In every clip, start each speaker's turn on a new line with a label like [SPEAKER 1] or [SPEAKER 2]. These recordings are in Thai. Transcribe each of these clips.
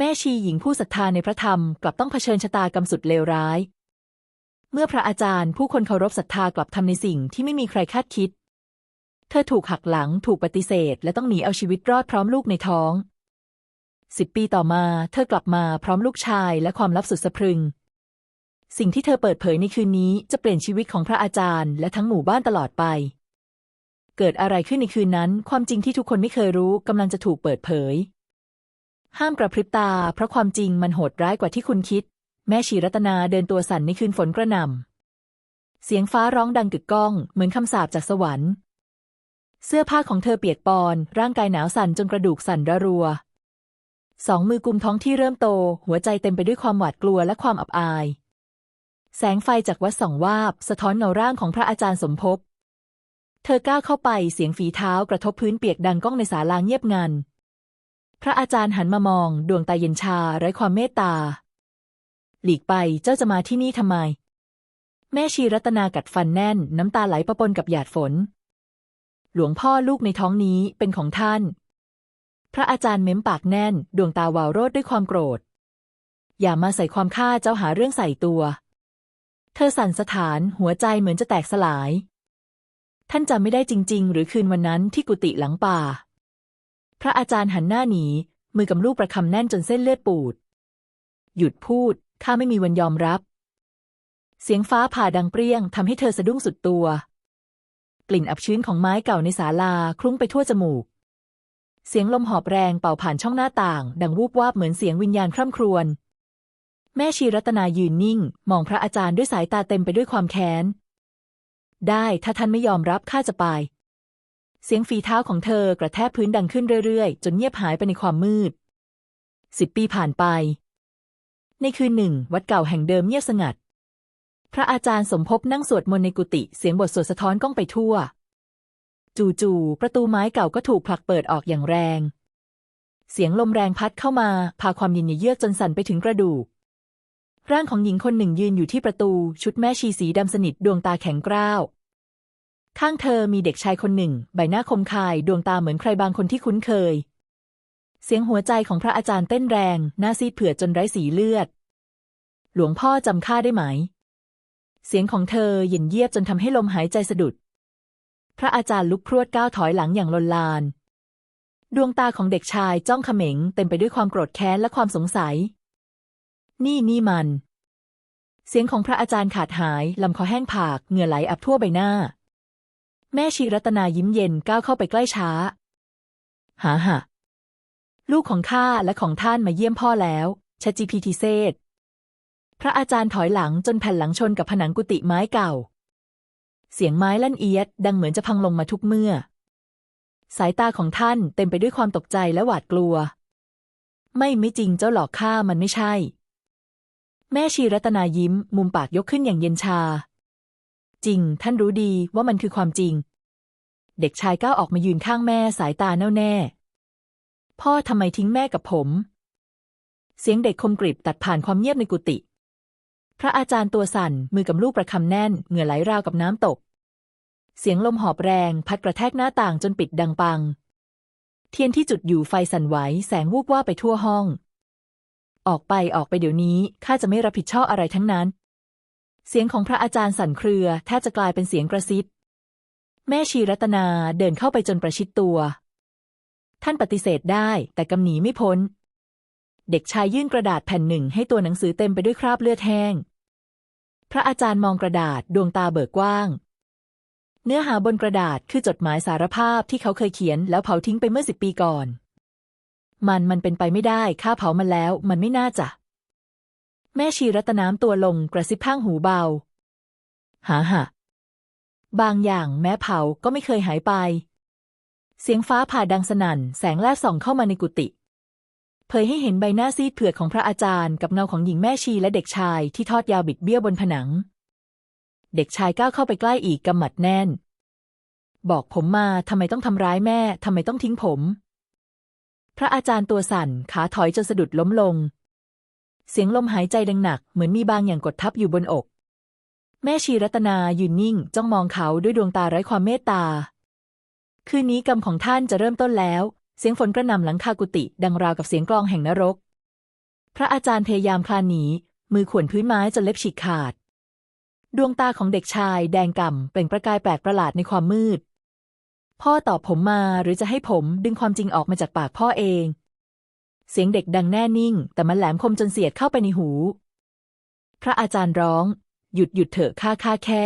[SPEAKER 1] แม่ชีหญิงผู้ศรัทธาในพระธรรมกลับต้องเผชิญชะตากรรมสุดเลวร้าย เมื่อพระอาจารย์ผู้คนเคารพศรัทธากลับทำในสิ่งที่ไม่มีใครคาดคิด เธอถูกหักหลังถูกปฏิเสธ และต้องหนีเอาชีวิตรอดพร้อมลูกในท้องสิบปีต่อมาเธอกลับมาพร้อมลูกชายและความลับสุดสะพรึง สิ่งที่เธอเปิดเผยในคืนนี้จะเปลี่ยนชีวิตของพระอาจารย์และทั้งหมู่บ้านตลอดไป เกิดอะไรขึ้นในคืนนั้น ความจริงที่ทุกคนไม่เคยรู้กำลังจะถูกเปิดเผย ห้ามกระพริบตา เพราะความจริงมันโหดร้ายกว่าที่คุณคิด แม่ชีรัตนาเดินตัวสั่นในคืนฝนกระหน่ำเสียงฟ้าร้องดังกึกก้อง เหมือนคำสาปจากสวรรค์ เสื้อผ้าของเธอเปียกปอน ร่างกายหนาวสั่นจนกระดูกสั่นระรัว สองมือกุมท้องที่เริ่มโต หัวใจเต็มไปด้วยความหวาดกลัวและความอับอาย แสงไฟจากวัดส่องวาบ สะท้อนเงาร่างของพระอาจารย์สมภพเธอก้าวเข้าไปเสียงฝีเท้ากระทบพื้นเปียกดังก้องในศาลาเงียบงัน พระอาจารย์หันมามองดวงตาเย็นชาไร้ความเมตตา หลีกไปเจ้าจะมาที่นี่ทำไม แม่ชีรัตนากัดฟันแน่นน้ำตาไหลประปนกับหยาดฝน หลวงพ่อลูกในท้องนี้เป็นของท่าน พระอาจารย์เม้มปากแน่น ดวงตาวาวโรดด้วยความโกรธ อย่ามาใส่ความข้าเจ้าหาเรื่องใส่ตัว เธอสั่นสถานหัวใจเหมือนจะแตกสลาย ท่านจำไม่ได้จริง ๆ หรือคืนวันนั้นที่กุฏิหลังป่า พระอาจารย์หันหน้าหนี มือกำลูกประคำแน่นจนเส้นเลือดปูด หยุดพูด ข้าไม่มีวันยอมรับเสียงฟ้าผ่าดังเปรี้ยงทำให้เธอสะดุ้งสุดตัว กลิ่นอับชื้นของไม้เก่าในศาลาคลุ้งไปทั่วจมูก เสียงลมหอบแรงเป่าผ่านช่องหน้าต่าง ดังวูบวาบเหมือนเสียงวิญญาณคร่ำครวญ แม่ชีรัตนายืนนิ่ง มองพระอาจารย์ด้วยสายตาเต็มไปด้วยความแค้น ได้ถ้าท่านไม่ยอมรับข้าจะไป เสียงฝีเท้าของเธอกระแทกพื้นดังขึ้นเรื่อยๆ จนเงียบหายไปในความมืดสิบปีผ่านไป ในคืนหนึ่ง วัดเก่าแห่งเดิมเงียบสงัด พระอาจารย์สมภพนั่งสวดมนต์ในกุฏิเสียงบทสวดสะท้อนก้องไปทั่ว จู่ๆประตูไม้เก่าก็ถูกผลักเปิดออกอย่างแรง เสียงลมแรงพัดเข้ามา พาความเย็นเยือกจนสั่นไปถึงกระดูก ร่างของหญิงคนหนึ่งยืนอยู่ที่ประตู ชุดแม่ชีสีดำสนิทดวงตาแข็งกร้าว ข้างเธอมีเด็กชายคนหนึ่ง ใบหน้าคมคาย ดวงตาเหมือนใครบางคนที่คุ้นเคย เสียงหัวใจของพระอาจารย์เต้นแรง หน้าซีดเผือดจนไร้สีเลือด หลวงพ่อจำข้าได้ไหม เสียงของเธอเย็นเยียบจนทำให้ลมหายใจสะดุด พระอาจารย์ลุกพรวดก้าวถอยหลังอย่างลนลาน ดวงตาของเด็กชายจ้องเขม็งเต็มไปด้วยความโกรธแค้นและความสงสัย นี่นี่มัน เสียงของพระอาจารย์ขาดหายลำคอแห้งผากเหงื่อไหลอับทั่วใบหน้า แม่ชีรัตนายิ้มเย็นก้าวเข้าไปใกล้ช้า หาหะลูกของข้าและของท่านมาเยี่ยมพ่อแล้วชจีพีทีเซตพระอาจารย์ถอยหลังจนแผ่นหลังชนกับผนังกุฏิไม้เก่า เสียงไม้ลั่นเอียด ดังเหมือนจะพังลงมาทุกเมื่อ สายตาของท่านเต็มไปด้วยความตกใจและหวาดกลัว ไม่ไม่จริงเจ้าหลอกข้ามันไม่ใช่ แม่ชีรัตนายิ้ม มุมปากยกขึ้นอย่างเย็นชา จริง ท่านรู้ดีว่ามันคือความจริง เด็กชายก้าวออกมายืนข้างแม่สายตาแน่วแน่ พ่อทำไมทิ้งแม่กับผม เสียงเด็กคมกริบตัดผ่านความเงียบในกุฏิพระอาจารย์ตัวสั่นมือกับลูกประคำแน่นเหงื่อไหลราวกับน้ำตก เสียงลมหอบแรงพัดกระแทกหน้าต่างจนปิดดังปัง เทียนที่จุดอยู่ไฟสั่นไหวแสงวูบว่าไปทั่วห้อง ออกไปออกไปเดี๋ยวนี้ข้าจะไม่รับผิดชอบอะไรทั้งนั้น เสียงของพระอาจารย์สั่นเครือแทบจะกลายเป็นเสียงกระซิบ แม่ชีรัตนาเดินเข้าไปจนประชิดตัว ท่านปฏิเสธได้แต่กำหนีไม่พ้น เด็กชายยื่นกระดาษแผ่นหนึ่งให้ตัวหนังสือเต็มไปด้วยคราบเลือดแห้ง พระอาจารย์มองกระดาษดวงตาเบิกกว้าง เนื้อหาบนกระดาษคือจดหมายสารภาพที่เขาเคยเขียนแล้วเผาทิ้งไปเมื่อสิบปีก่อน มันมันเป็นไปไม่ได้ข้าเผามันแล้ว มันไม่น่าจะ แม่ชีรัตน้ำตัวลงกระซิบข้างหูเบา หาหะบางอย่างแม้เผาก็ไม่เคยหายไป เสียงฟ้าผ่าดังสนั่น แสงแรกส่องเข้ามาในกุฏิเผยให้เห็นใบหน้าซีดเผือดของพระอาจารย์กับเงาของหญิงแม่ชีและเด็กชายที่ทอดยาวบิดเบี้ยวบนผนัง เด็กชายก้าวเข้าไปใกล้อีกกำหมัดแน่น บอกผมมาทำไมต้องทำร้ายแม่ทำไมต้องทิ้งผม พระอาจารย์ตัวสั่นขาถอยจนสะดุดล้มลง เสียงลมหายใจดังหนักเหมือนมีบางอย่างกดทับอยู่บนอก แม่ชีรัตนายืนนิ่ง จ้องมองเขาด้วยดวงตาไร้ความเมตตา คืนนี้กรรมของท่านจะเริ่มต้นแล้ว เสียงฝนกระหน่ำหลังคากุฏิดังราวกับเสียงกลองแห่งนรก พระอาจารย์พยายามคลานหนีมือข่วนพื้นไม้จนเล็บฉีกขาด ดวงตาของเด็กชายแดงก่ำเปล่งประกายแปลกประหลาดในความมืด พ่อตอบผมมาหรือจะให้ผมดึงความจริงออกมาจากปากพ่อเอง เสียงเด็กดังแน่นิ่ง แต่มันแหลมคมจนเสียดเข้าไปในหู พระอาจารย์ร้อง หยุดหยุดเถอะข้าข้าแค่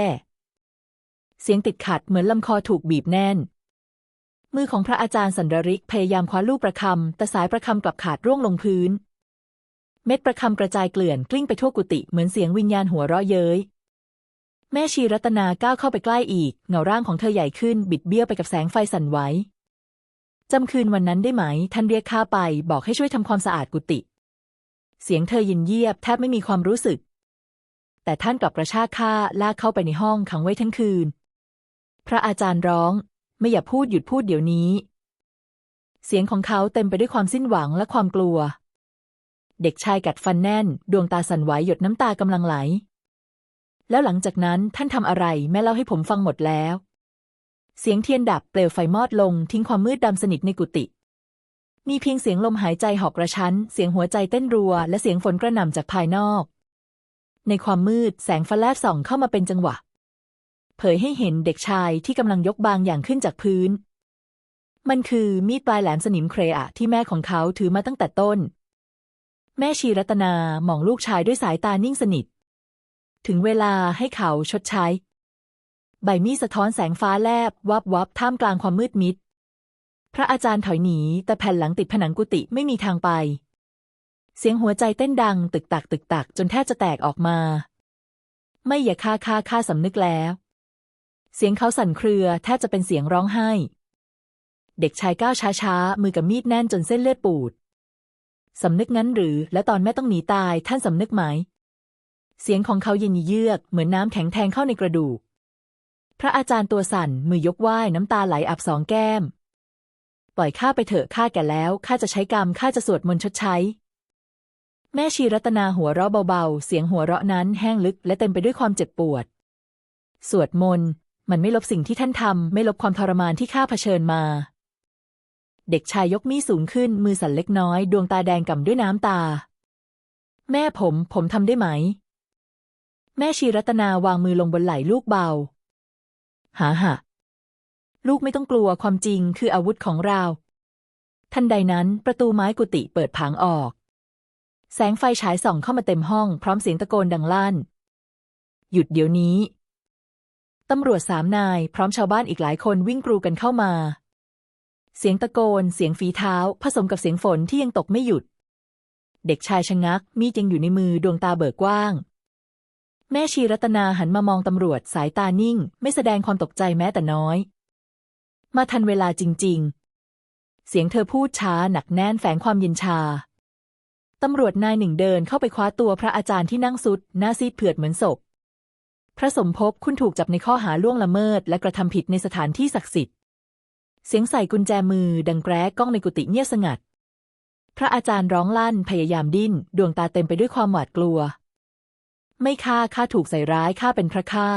[SPEAKER 1] เสียงติดขัดเหมือนลำคอถูกบีบแน่น มือของพระอาจารย์สันดริกพยายามคว้าลูกประคำแต่สายประคำกลับขาดร่วงลงพื้น เม็ดประคำกระจายเกลื่อนกลิ้งไปทั่วกุฏิเหมือนเสียงวิญญาณหัวเราะเย้ยแม่ชีรัตนาก้าวเข้าไปใกล้อีก เงาร่างของเธอใหญ่ขึ้นบิดเบี้ยวไปกับแสงไฟสั่นไหว จำคืนวันนั้นได้ไหม ท่านเรียกข้าไป บอกให้ช่วยทำความสะอาดกุฏิ เสียงเธอยินเยียบแทบไม่มีความรู้สึก แต่ท่านกลับกระชากข้าลากเข้าไปในห้องขังไว้ทั้งคืน พระอาจารย์ร้อง ไม่อย่าพูดหยุดพูดเดี๋ยวนี้ เสียงของเขาเต็มไปด้วยความสิ้นหวังและความกลัว เด็กชายกัดฟันแน่น ดวงตาสั่นไหวหยดน้ำตากำลังไหล แล้วหลังจากนั้นท่านทำอะไรแม่เล่าให้ผมฟังหมดแล้ว เสียงเทียนดับเปลวไฟมอดลงทิ้งความมืดดำสนิทในกุฏิมีเพียงเสียงลมหายใจหอบกระชั้น เสียงหัวใจเต้นรัว และเสียงฝนกระหน่ำจากภายนอก ในความมืดแสงฟ้าแลบส่องเข้ามาเป็นจังหวะ เผยให้เห็นเด็กชายที่กำลังยกบางอย่างขึ้นจากพื้น มันคือมีดปลายแหลมสนิมเครอะที่แม่ของเขาถือมาตั้งแต่ต้น แม่ชีรัตนามองลูกชายด้วยสายตานิ่งสนิท ถึงเวลาให้เขาชดใช้ ใบมีดสะท้อนแสงฟ้าแลบ วับวับท่ามกลางความมืดมิด พระอาจารย์ถอยหนี แต่แผ่นหลังติดผนังกุฏิไม่มีทางไป เสียงหัวใจเต้นดัง ตึกตักตึกตักจนแทบจะแตกออกมา ไม่อย่าฆ่าฆ่าฆ่าสำนึกแล้ว เสียงเขาสั่นเครือ แทบจะเป็นเสียงร้องไห้ เด็กชายก้าวช้าๆ มือกับมีดแน่นจนเส้นเลือดปูดสำนึกงั้นหรือ และตอนแม่ต้องหนีตายท่านสำนึกไหม เสียงของเขาเย็นเยือก เหมือนน้ำแข็งแทงเข้าในกระดูก พระอาจารย์ตัวสั่นมือยกไหว้น้ำตาไหลอาบสองแก้ม ปล่อยข้าไปเถอะข้าแก่แล้วข้าจะใช้กรรมข้าจะสวดมนต์ชดใช้ แม่ชีรัตนาหัวเราะเบาๆ เสียงหัวเราะนั้นแห้งลึกและเต็มไปด้วยความเจ็บปวด สวดมนต์มันไม่ลบสิ่งที่ท่านทำไม่ลบความทรมานที่ข้าเผชิญมา เด็กชายยกมีดสูงขึ้นมือสั่นเล็กน้อย ดวงตาแดงก่ำด้วยน้ำตา แม่ผมผมทำได้ไหม แม่ชีรัตนาวางมือลงบนไหล่ลูกเบา หาหะลูกไม่ต้องกลัวความจริงคืออาวุธของเรา ทันใดนั้นประตูไม้กุฏิเปิดผางออก แสงไฟฉายส่องเข้ามาเต็มห้องพร้อมเสียงตะโกนดังลั่น หยุดเดี๋ยวนี้ ตำรวจสามนายพร้อมชาวบ้านอีกหลายคนวิ่งกรูกันเข้ามา เสียงตะโกน เสียงฝีเท้า ผสมกับเสียงฝนที่ยังตกไม่หยุด เด็กชายชะงักมีดยังอยู่ในมือดวงตาเบิกกว้าง แม่ชีรัตนาหันมามองตำรวจสายตานิ่ง ไม่แสดงความตกใจแม้แต่น้อย มาทันเวลาจริง ๆ เสียงเธอพูดช้าหนักแน่นแฝงความเย็นชา ตำรวจนายหนึ่งเดินเข้าไปคว้าตัวพระอาจารย์ที่นั่งสุด หน้าซีดเผือดเหมือนศพ พระสมภพคุณถูกจับในข้อหาล่วงละเมิด และกระทำผิดในสถานที่ศักดิ์สิทธิ์ เสียงใส่กุญแจมือดังแกรกก้องในกุฏิเงียบสงัด พระอาจารย์ร้องลั่นพยายามดิ้น ดวงตาเต็มไปด้วยความหวาดกลัว ไม่ฆ่าข้าถูกใส่ร้ายข้าเป็นพระฆ่า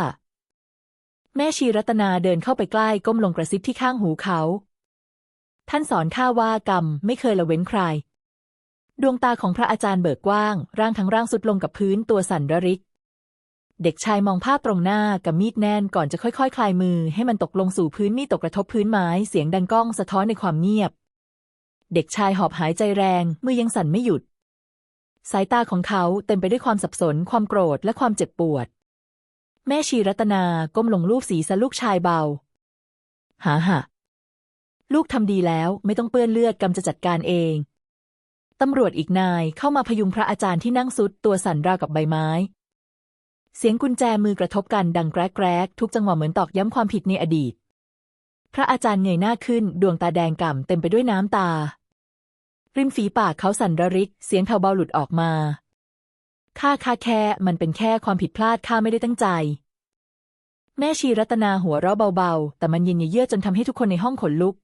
[SPEAKER 1] แม่ชีรัตนาเดินเข้าไปใกล้ก้มลงกระซิบที่ข้างหูเขา ท่านสอนข้าว่ากรรมไม่เคยละเว้นใคร ดวงตาของพระอาจารย์เบิกกว้าง ร่างทั้งร่างสุดลงกับพื้นตัวสั่นระริก เด็กชายมองภาพตรงหน้ากับมีดแน่นก่อนจะค่อยๆคลายมือให้มันตกลงสู่พื้นมีดตกกระทบพื้นไม้เสียงดังก้องสะท้อนในความเงียบ เด็กชายหอบหายใจแรงมือยังสั่นไม่หยุด สายตาของเขาเต็มไปด้วยความสับสน ความโกรธและความเจ็บปวด แม่ชีรัตนาก้มลงลูบศีรษะลูกชายเบา หาหะลูกทำดีแล้วไม่ต้องเปื้อนเลือดกำจะจัดการเองตำรวจอีกนายเข้ามาพยุงพระอาจารย์ที่นั่งสุดตัวสั่นราวกับใบไม้ เสียงกุญแจมือกระทบกันดังแกรกแกรกทุกจังหวะเหมือนตอกย้ำความผิดในอดีต พระอาจารย์เงยหน้าขึ้นดวงตาแดงก่ำเต็มไปด้วยน้ำตา ริมฝีปากเขาสั่นระริก เสียงแผ่วเบาหลุดออกมาข้าข้าแค่มันเป็นแค่ความผิดพลาดข้าไม่ได้ตั้งใจ แม่ชีรัตนาหัวเราะเบาๆ แต่มันเย็นเยือกจนทำให้ทุกคนในห้องขนลุก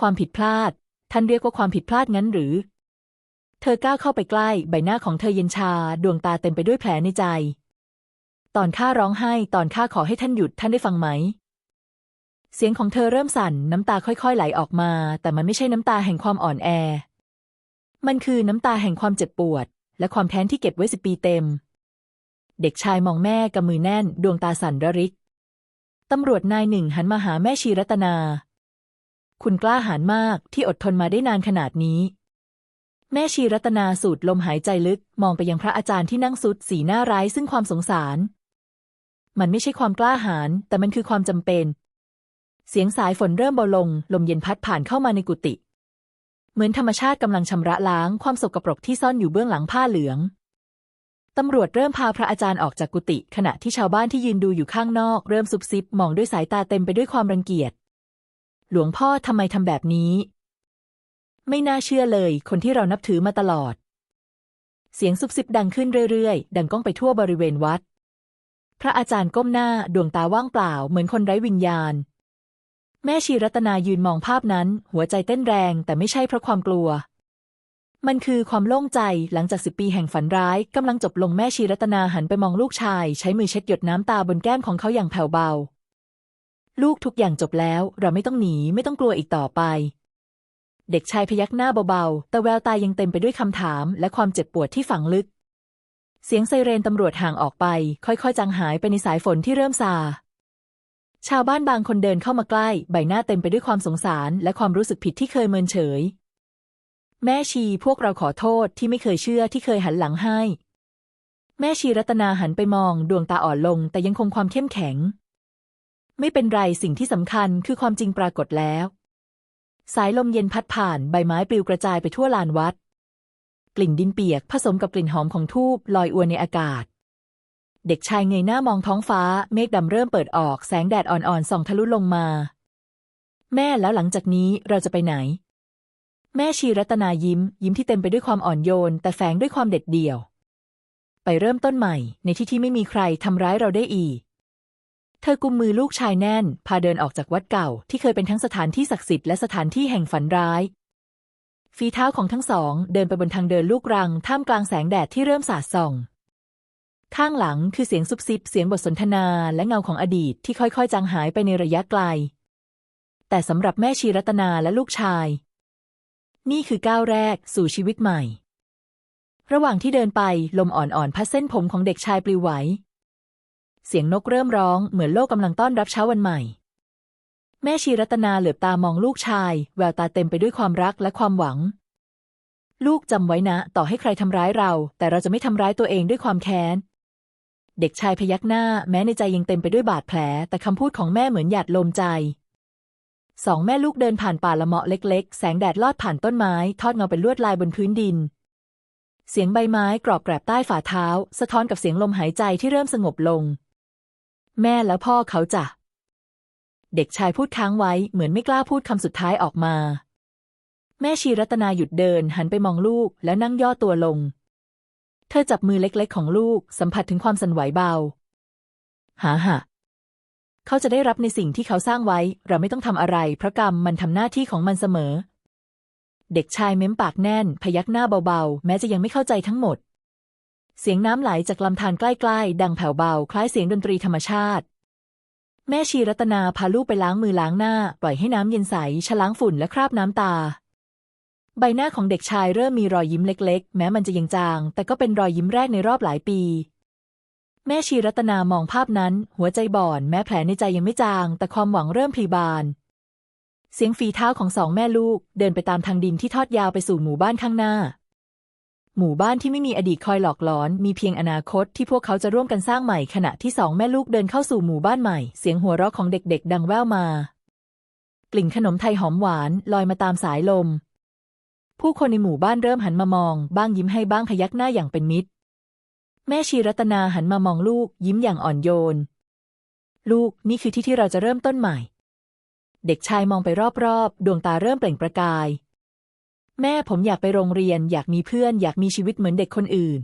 [SPEAKER 1] ความผิดพลาด ท่านเรียกว่าความผิดพลาดงั้นหรือ เธอก้าวเข้าไปใกล้ใบหน้าของเธอเย็นชา ดวงตาเต็มไปด้วยแผลในใจ ตอนข้าร้องไห้ ตอนข้าขอให้ท่านหยุดท่านได้ฟังไหม เสียงของเธอเริ่มสั่นน้ำตาค่อยๆไหลออกมา แต่มันไม่ใช่น้ำตาแห่งความอ่อนแอ มันคือน้ำตาแห่งความเจ็บปวด และความแค้นที่เก็บไว้สิบปีเต็ม เด็กชายมองแม่กับมือแน่น ดวงตาสั่นระริก ตำรวจนายหนึ่งหันมาหาแม่ชีรัตนา คุณกล้าหาญมากที่อดทนมาได้นานขนาดนี้ แม่ชีรัตนาสูดลมหายใจลึกมองไปยังพระอาจารย์ที่นั่งสุดสีหน้าร้ายซึ่งความสงสาร มันไม่ใช่ความกล้าหาญแต่มันคือความจำเป็น เสียงสายฝนเริ่มเบาลง ลมเย็นพัดผ่านเข้ามาในกุฏิเหมือนธรรมชาติกำลังชำระล้างความสกปรกที่ซ่อนอยู่เบื้องหลังผ้าเหลืองตำรวจเริ่มพาพระอาจารย์ออกจากกุฏิขณะที่ชาวบ้านที่ยืนดูอยู่ข้างนอก เริ่มซุบซิบมองด้วยสายตาเต็มไปด้วยความรังเกียจ หลวงพ่อทำไมทำแบบนี้ ไม่น่าเชื่อเลย คนที่เรานับถือมาตลอด เสียงซุบซิบดังขึ้นเรื่อยๆ ดังก้องไปทั่วบริเวณวัด พระอาจารย์ก้มหน้าดวงตาว่างเปล่า เหมือนคนไร้วิญญาณ แม่ชีรัตนายืนมองภาพนั้น หัวใจเต้นแรงแต่ไม่ใช่เพราะความกลัว มันคือความโล่งใจหลังจากสิบปีแห่งฝันร้ายกำลังจบลงแม่ชีรัตนาหันไปมองลูกชาย ใช้มือเช็ดหยดน้ำตาบนแก้มของเขาอย่างแผ่วเบา ลูกทุกอย่างจบแล้ว เราไม่ต้องหนีไม่ต้องกลัวอีกต่อไป เด็กชายพยักหน้าเบาๆ แต่แววตายังเต็มไปด้วยคำถาม และความเจ็บปวดที่ฝังลึก เสียงไซเรนตำรวจห่างออกไป ค่อยๆจางหายไปในสายฝนที่เริ่มซา ชาวบ้านบางคนเดินเข้ามาใกล้ ใบหน้าเต็มไปด้วยความสงสาร และความรู้สึกผิดที่เคยเมินเฉย แม่ชีพวกเราขอโทษที่ไม่เคยเชื่อที่เคยหันหลังให้ แม่ชีรัตนาหันไปมองดวงตาอ่อนลง แต่ยังคงความเข้มแข็ง ไม่เป็นไรสิ่งที่สำคัญคือความจริงปรากฏแล้ว สายลมเย็นพัดผ่านใบไม้ปลิวกระจายไปทั่วลานวัด กลิ่นดินเปียกผสมกับกลิ่นหอมของทูบลอยอวนในอากาศ เด็กชายเงยหน้ามองท้องฟ้า เมฆดำเริ่มเปิดออกแสงแดดอ่อนๆส่องทะลุลงมา แม่แล้วหลังจากนี้เราจะไปไหน แม่ชีรัตนายิ้ม ยิ้มที่เต็มไปด้วยความอ่อนโยน แต่แฝงด้วยความเด็ดเดี่ยว ไปเริ่มต้นใหม่ ในที่ที่ไม่มีใครทำร้ายเราได้อีก เธอกุมมือลูกชายแน่น พาเดินออกจากวัดเก่า ที่เคยเป็นทั้งสถานที่ศักดิ์สิทธิ์และสถานที่แห่งฝันร้ายฝีเท้าของทั้งสอง เดินไปบนทางเดินลูกรัง ท่ามกลางแสงแดดที่เริ่มสาดส่อง ข้างหลังคือเสียงซุบซิบเสียงบทสนทนาและเงาของอดีตที่ค่อยๆ จางหายไปในระยะไกล แต่สำหรับแม่ชีรัตนาและลูกชาย นี่คือก้าวแรกสู่ชีวิตใหม่ ระหว่างที่เดินไปลมอ่อนๆพัดเส้นผมของเด็กชายปลิวไหว เสียงนกเริ่มร้องเหมือนโลกกำลังต้อนรับเช้าวันใหม่ แม่ชีรัตนาเหลือบตามองลูกชาย แววตาเต็มไปด้วยความรักและความหวัง ลูกจำไว้นะ ต่อให้ใครทำร้ายเรา แต่เราจะไม่ทำร้ายตัวเองด้วยความแค้น เด็กชายพยักหน้าแม้ในใจยังเต็มไปด้วยบาดแผล แต่คำพูดของแม่เหมือนหยาดลมใจสองแม่ลูกเดินผ่านป่าละเมาะเล็กๆ แสงแดดลอดผ่านต้นไม้ ทอดเงาเป็นลวดลายบนพื้นดิน เสียงใบไม้กรอบแกรบใต้ฝ่าเท้า สะท้อนกับเสียงลมหายใจที่เริ่มสงบลง แม่แล้วพ่อเขาจะ เด็กชายพูดค้างไว้เหมือนไม่กล้าพูดคำสุดท้ายออกมา แม่ชีรัตนาหยุดเดินหันไปมองลูกแล้วนั่งย่อตัวลง เธอจับมือเล็กๆ ของลูกสัมผัสถึงความสั่นไหวเบา หาหะเขาจะได้รับในสิ่งที่เขาสร้างไว้ เราไม่ต้องทำอะไร เพราะกรรมมันทำหน้าที่ของมันเสมอ เด็กชายเม้มปากแน่น พยักหน้าเบาๆ แม้จะยังไม่เข้าใจทั้งหมด เสียงน้ำไหลจากลำธารใกล้ๆ ดังแผ่วเบา คล้ายเสียงดนตรีธรรมชาติ แม่ชีรัตนาพาลูกไปล้างมือล้างหน้า ปล่อยให้น้ำเย็นใสชะล้างฝุ่นและคราบน้ำตา ใบหน้าของเด็กชายเริ่มมีรอยยิ้มเล็ก ๆ แม้มันจะยังจาง แต่ก็เป็นรอยยิ้มแรกในรอบหลายปี แม่ชีรัตนามองภาพนั้น หัวใจบ่อน แม้แผลในใจยังไม่จาง แต่ความหวังเริ่มพลีบาน เสียงฝีเท้าของสองแม่ลูก เดินไปตามทางดินที่ทอดยาวไปสู่หมู่บ้านข้างหน้า หมู่บ้านที่ไม่มีอดีตคอยหลอกหลอน มีเพียงอนาคตที่พวกเขาจะร่วมกันสร้างใหม่ขณะที่สองแม่ลูกเดินเข้าสู่หมู่บ้านใหม่ เสียงหัวเราะของเด็ก ๆ ดังแว่วมา กลิ่นขนมไทยหอมหวานลอยมาตามสายลม ผู้คนในหมู่บ้านเริ่มหันมามอง บ้างยิ้มให้บ้างพยักหน้าอย่างเป็นมิตร แม่ชีรัตนาหันมามองลูก ยิ้มอย่างอ่อนโยน ลูกนี่คือที่ที่เราจะเริ่มต้นใหม่ เด็กชายมองไปรอบๆ ดวงตาเริ่มเปล่งประกาย แม่ผมอยากไปโรงเรียน อยากมีเพื่อน อยากมีชีวิตเหมือนเด็กคนอื่น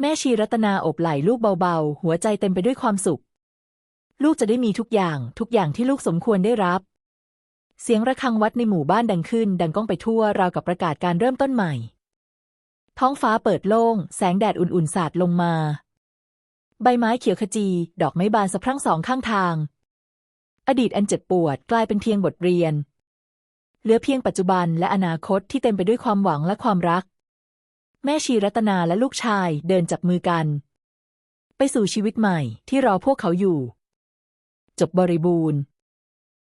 [SPEAKER 1] แม่ชีรัตนาอบไหล่ลูกเบาๆ หัวใจเต็มไปด้วยความสุข ลูกจะได้มีทุกอย่าง ทุกอย่างที่ลูกสมควรได้รับ เสียงระฆังวัดในหมู่บ้านดังขึ้น ดังก้องไปทั่วราวกับประกาศการเริ่มต้นใหม่ ท้องฟ้าเปิดโล่ง แสงแดดอุ่นๆสาดลงมา ใบไม้เขียวขจี ดอกไม้บานสะพรั่งสองข้างทาง อดีตอันเจ็บปวดกลายเป็นเพียงบทเรียน เหลือเพียงปัจจุบันและอนาคตที่เต็มไปด้วยความหวังและความรัก แม่ชีรัตนาและลูกชายเดินจับมือกัน ไปสู่ชีวิตใหม่ที่รอพวกเขาอยู่ จบบริบูรณ์